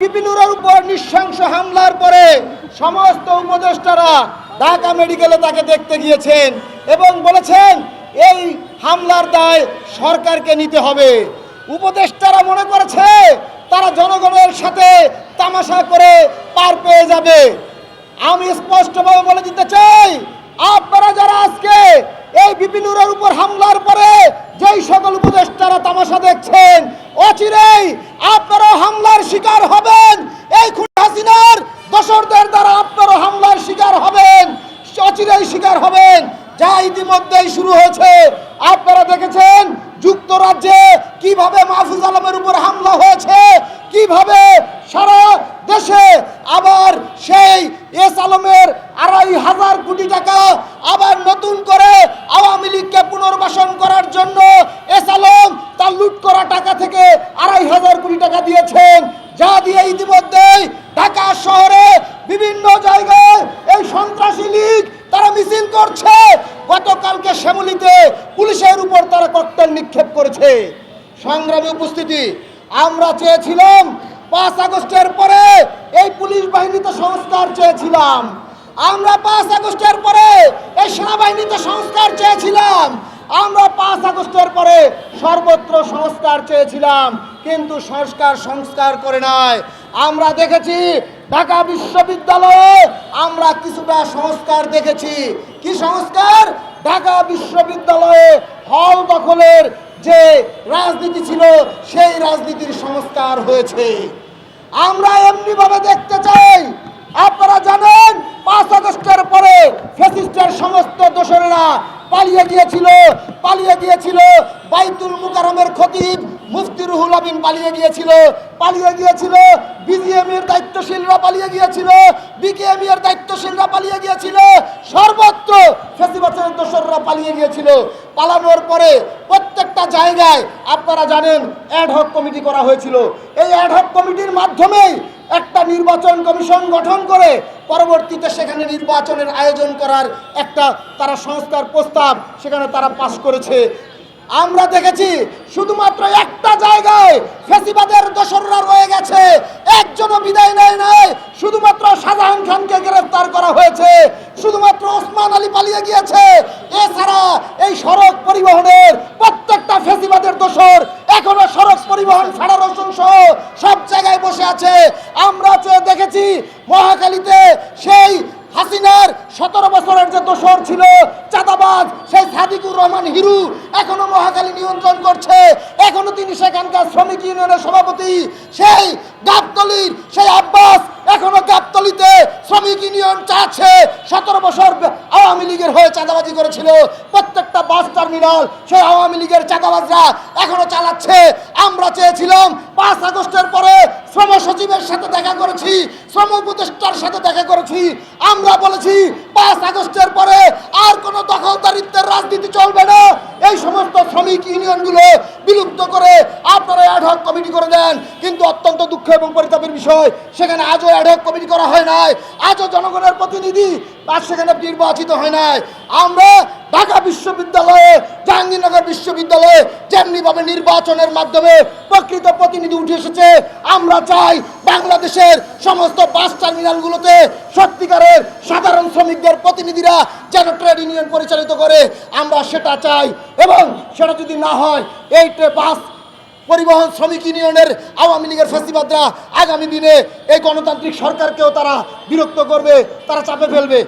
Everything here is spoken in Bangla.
বিপিনুরের উপর নৃশংস হামলার পরে সমস্ত উপদেষ্টারা ঢাকা মেডিকেলে তাকে দেখতে গিয়েছেন এবং বলেছেন, এই হামলার দায় সরকারকে নিতে হবে। উপদেষ্টারা মনে করেছে, তারা জনগণের সাথে তামাশা করে পার পেয়ে যাবে। আমি স্পষ্টভাবে বলে দিতে চাই, আপনারা যারা আজকে এই বিপিনুরের উপর হামলার পরে যেই সকল উপদেষ্টারা তামাশা দেখছেন, অচিরেই আপনারা হামলার শিকার হবেন। এই খুন হাসিনার দোসরদের দ্বারা আপনারা হামলার শিকার হবেন অচিরেই শিকার হবেন। যা ইতিমধ্যেই শুরু হয়েছে। আপনারা দেখেছেন যুক্তরাজ্যে কীভাবে মাহফুজ আলমের উপর হামলা হয়েছে, কীভাবে সারা দেশে আবার সেই এস আলমের আড়াই হাজার কোটি টাকা আবার নতুন করে আওয়ামী লীগকে পুনর্বাসন করার জন্য এস আলম তার লুট করা টাকা থেকে আড়াই হাজার কোটি টাকা দিয়েছেন যা দিয়ে ইতিমধ্যেই ঢাকা শহরে বিভিন্ন জায়গায় এই সন্ত্রাসী লীগ তারা মিছিল করছে গতকালকে শ্যামলিতে পুলিশের উপর তারা ককটেল নিক্ষেপ করেছে। সংগ্রামী উপস্থিতি, আমরা চেয়েছিলাম পাঁচ আগস্টের পরে এই পুলিশ বাহিনীতে সংস্কার চেয়েছিলাম। আমরা পাঁচ আগস্টের পরে এই সেনাবাহিনীতে সংস্কার চেয়েছিলাম। আমরা পাঁচ আগস্টের পরে সর্বত্র সংস্কার চেয়েছিলাম, কিন্তু সংস্কার সংস্কার করে নাই। আমরা দেখেছি ঢাকা বিশ্ববিদ্যালয়ে আমরা কিছুটা সংস্কার দেখেছি। কি সংস্কার? ঢাকা বিশ্ববিদ্যালয়ে হল দখলের যে রাজনীতি ছিল, সেই রাজনীতির সংস্কার হয়েছে। আমরা এমনি ভাবে দেখতে চাই, আপনারা জানেন, পাঁচ আগস্টের পরে ফেসিস্টের সমস্ত দোসরেরা পালিয়ে গিয়েছিল পালিয়ে গিয়েছিল, বাইতুল মুকারমের খতিব মুফতি রুহুল আমিন পালিয়ে গিয়েছিল পালিয়ে গিয়েছিল বিজিএম এর দায়িত্বশীলরা পালিয়ে গিয়েছিল বিকেএম এর দায়িত্বশীলরা পালিয়ে গিয়েছিল, সর্বত্র পালিয়ে গিয়েছিল। পালানোর পরে প্রত্যেকটা জায়গায় আপনারা জানেন অ্যাডহক কমিটি করা হয়েছিল। এই অ্যাডহক কমিটির মাধ্যমেই একটা নির্বাচন কমিশন গঠন করে পরবর্তীতে সেখানে নির্বাচনের আয়োজন করার একটা তারা সংস্কার প্রস্তাব সেখানে তারা পাশ করেছে। আমরা দেখেছি শুধুমাত্র একটা জায়গায় ফেসিবাদের দোসররা রয়ে গেছে। একজনও বিদায় নেয় নাই। শুধুমাত্র শাহজাহান খানকে গ্রেফতার করা হয়েছে। শুধুমাত্র ওসমান আলী পালিয়ে গিয়েছে। এই সড়ক পরিবহনের প্রত্যেকটা ফেসিবাদের দোসর এখনও সড়ক পরিবহন ফেডারেশন সহ সব জায়গায় বসে আছে। আমরা দেখেছি মহাকালীতে সেই হাসিনার সতেরো বছরের যে দোসর ছিল চাঁদাবাজ, সেই সাদিকুর রহমান হিরু এখনও মহাকালী নিয়ন্ত্রণ করছে। এখনও তিনি সেখানকার শ্রমিক ইউনিয়নের সভাপতি। সেই গাবতলির, সেই আব্বাস এখনও গাবতলিতে শ্রমিক ইউনিয়ন চাচ্ছে। সতেরো বছর আওয়ামী লীগের হয়ে চাঁদাবাজি করেছিল। প্রত্যেকটা বাস টার্মিনাল সেই আওয়ামী লীগের চাঁদাবাজরা এখনও চালাচ্ছে। আমরা চেয়েছিলাম পাঁচ আগস্টের পরে শ্রম সচিবের সাথে দেখা করেছি, শ্রম উপদেষ্টার সাথে দেখা করেছি। আমরা বলেছি, পাঁচ আগস্টের পরে আর কোনো দখলদারিত্বের রাজনীতি চলবে না। এই সমস্ত শ্রমিক ইউনিয়নগুলো বিলুপ্ত করে অ্যাডহক কমিটি করে দেন, কিন্তু অত্যন্ত দুঃখ এবং পরিতাপের বিষয়, সেখানে আজও অ্যাডহক কমিটি করা হয় নাই, আজও জনগণের প্রতিনিধি আর সেখানে নির্বাচিত হয় নাই। আমরা ঢাকা বিশ্ববিদ্যালয়ে, জাহাঙ্গীরনগর বিশ্ববিদ্যালয়ে যেমনিভাবে নির্বাচনের মাধ্যমে প্রকৃত প্রতিনিধি উঠে এসেছে, আমরা চাই বাংলাদেশের সমস্ত বাস টার্মিনালগুলোতে সত্যিকারের সাধারণ শ্রমিকদের প্রতিনিধিরা যেন ট্রেড ইউনিয়ন পরিচালিত করে, আমরা সেটা চাই এবং সেটা যদি না হয়, এই বাস পরিবহন শ্রমিক ইউনিয়নের আওয়ামী লীগের ফেসিবাদরা আগামী দিনে এই গণতান্ত্রিক সরকারকেও তারা বিরক্ত করবে, তারা চাপে ফেলবে।